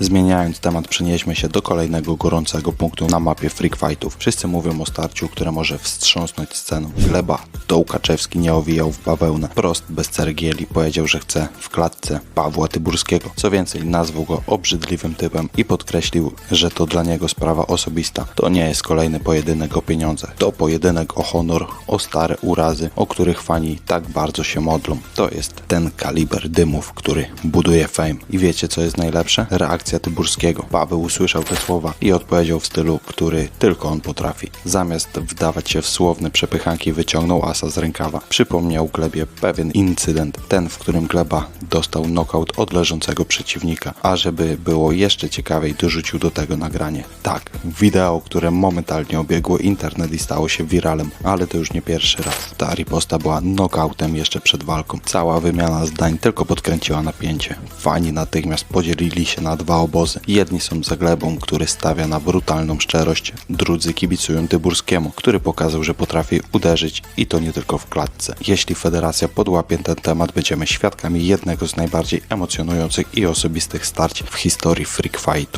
Zmieniając temat, przenieśmy się do kolejnego gorącego punktu na mapie Freak Fightów. Wszyscy mówią o starciu, które może wstrząsnąć sceną. Gleba Dołkaczewski nie owijał w bawełnę. Prost, bez ceregieli, powiedział, że chce w klatce Pawła Tyburskiego. Co więcej, nazwał go obrzydliwym typem i podkreślił, że to dla niego sprawa osobista. To nie jest kolejny pojedynek o pieniądze. To pojedynek o honor, o stare urazy, o których fani tak bardzo się modlą. To jest ten kaliber dymów, który buduje fame. I wiecie co jest najlepsze? Reakcja Tyburskiego. Paweł usłyszał te słowa i odpowiedział w stylu, który tylko on potrafi. Zamiast wdawać się w słowne przepychanki, wyciągnął asa z rękawa. Przypomniał Glebie pewien incydent, ten, w którym Gleba dostał knockout od leżącego przeciwnika. A żeby było jeszcze ciekawiej, dorzucił do tego nagranie. Tak, wideo, które momentalnie obiegło internet i stało się wiralem, ale to już nie pierwszy raz. Ta riposta była knockoutem jeszcze przed walką. Cała wymiana zdań tylko podkręciła napięcie. Fani natychmiast podzielili się na obozy. Jedni są za Glebą, który stawia na brutalną szczerość, drudzy kibicują Tyburskiemu, który pokazał, że potrafi uderzyć i to nie tylko w klatce. Jeśli federacja podłapie ten temat, będziemy świadkami jednego z najbardziej emocjonujących i osobistych starć w historii freak fightu.